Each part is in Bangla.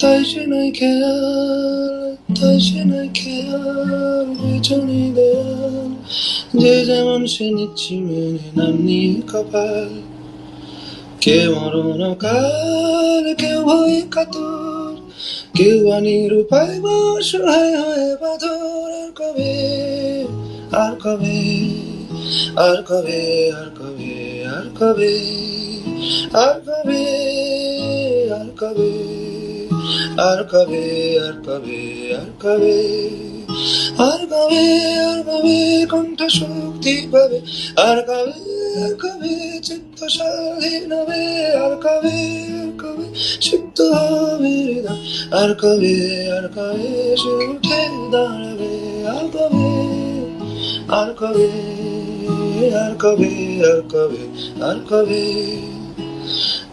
তাই সে নাই খেয়াল তাই সে নাই খেয়াল পেছনে দেয়াল যে যেমন সে নিচ্ছি মেনে নাম নিয়ে কপাল কেউ মরণ কাল কেউ ভয় কাতর কেউ আনির উপায় বসহায় হয়ে বাঁধর আর কবে আর কবে আর কবে আর কবে আর কবে আর কবে আর কবে আর কবে আর কবে আর কবে আর কবে আর কবে কণ্ঠ শক্তি পাবে আর কবে আর কবে চিত্ত স্বাধীন হবে আর কবে আর কবে চিত্ত হবে আর কবে আর কবে সে উঠে দাঁড়াবে আর কবে আর কবে আর কবে আর কবে আর কবে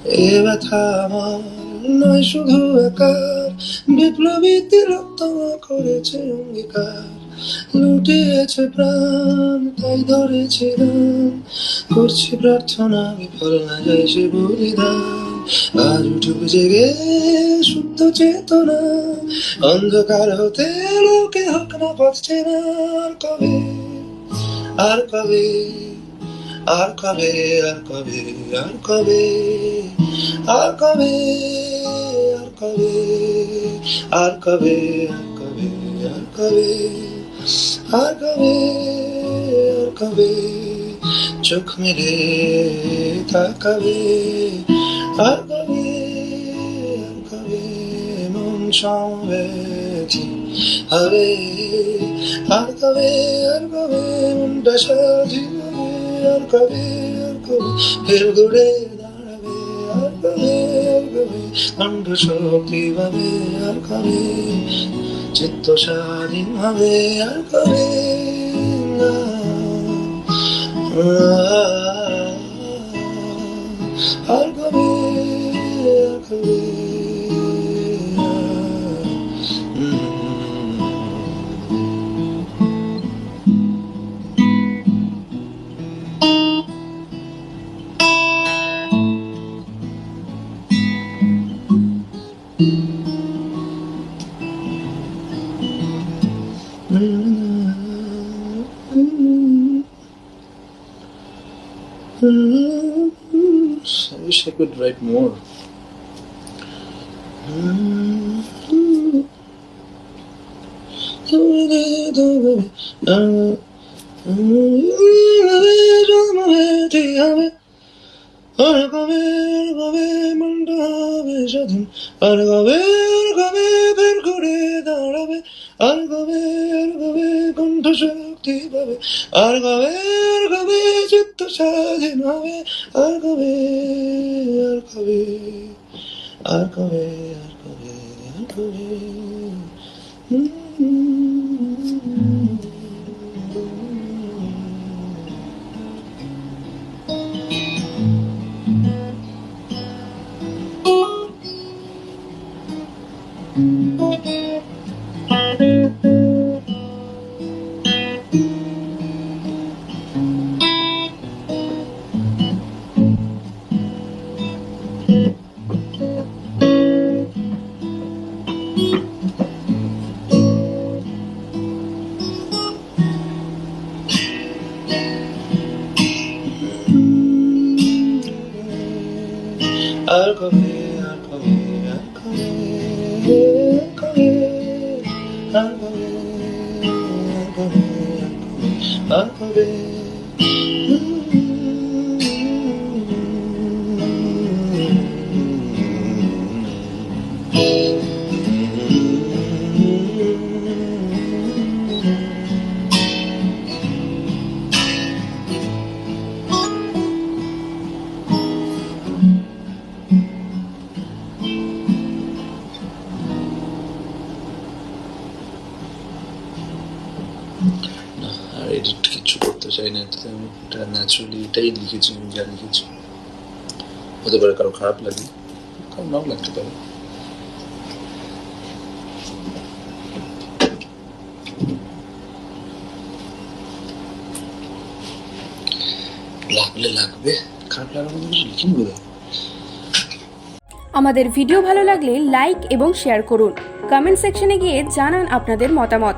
এ ব্যথা আমার নয়, শুধু একার। বিপ্লবী তিলোত্তমা করেছে অঙ্গীকার। লুটিয়েছে প্রাণ, তাই ধরেছে দান করছি প্রার্থনা, বিফল না যায় সে বলিদান। আজ উঠুক জেগে শুদ্ধ চেতনা। অন্ধকার হতে লোকে হোক না পথ চেনা আর কবে আর কবে। আর কবে আর কবে আর কবে আর কবে আর কবে আর কবে আর কবে আর কবে আর কবে চোখ মেলে তাকাবে আর কবে আর কবে মন সমবেতি হবে আর কবে আর কবে মনটা হবে আর কবে আর কবে ফের ঘুরে দাঁড়াবে আর কবে আর কবে কণ্ঠ শক্তি পাবে আর কবে চিত্ত স্বাধীন হবে আর কবে না I wish I could write more. আর কবে আর কবে মনটা হবে স্বাধীন আর কবে আর কবে বের করে দাঁড়াবে আর কবে আর কবে কণ্ঠ পাবে আর কবে আর কবে চিত্ত স্বাধীন হবে আর কবে আর কবে আর কবে আর কবে আর কবে I'll come here, I'll come here, I'll come here, I'll. আর এডিট কিছু করতে চাই না, এটাতে আমি এটা এটাই লিখেছি, আমি যা লিখেছি। হতে পারে কারও খারাপ লাগে, কারও নাও লাগতে পারে। লাগলে লাগবে, খারাপ লাগার মতো কিছু আমাদের ভিডিও ভালো লাগলে লাইক এবং শেয়ার করুন। কমেন্ট সেকশনে গিয়ে জানান আপনাদের মতামত।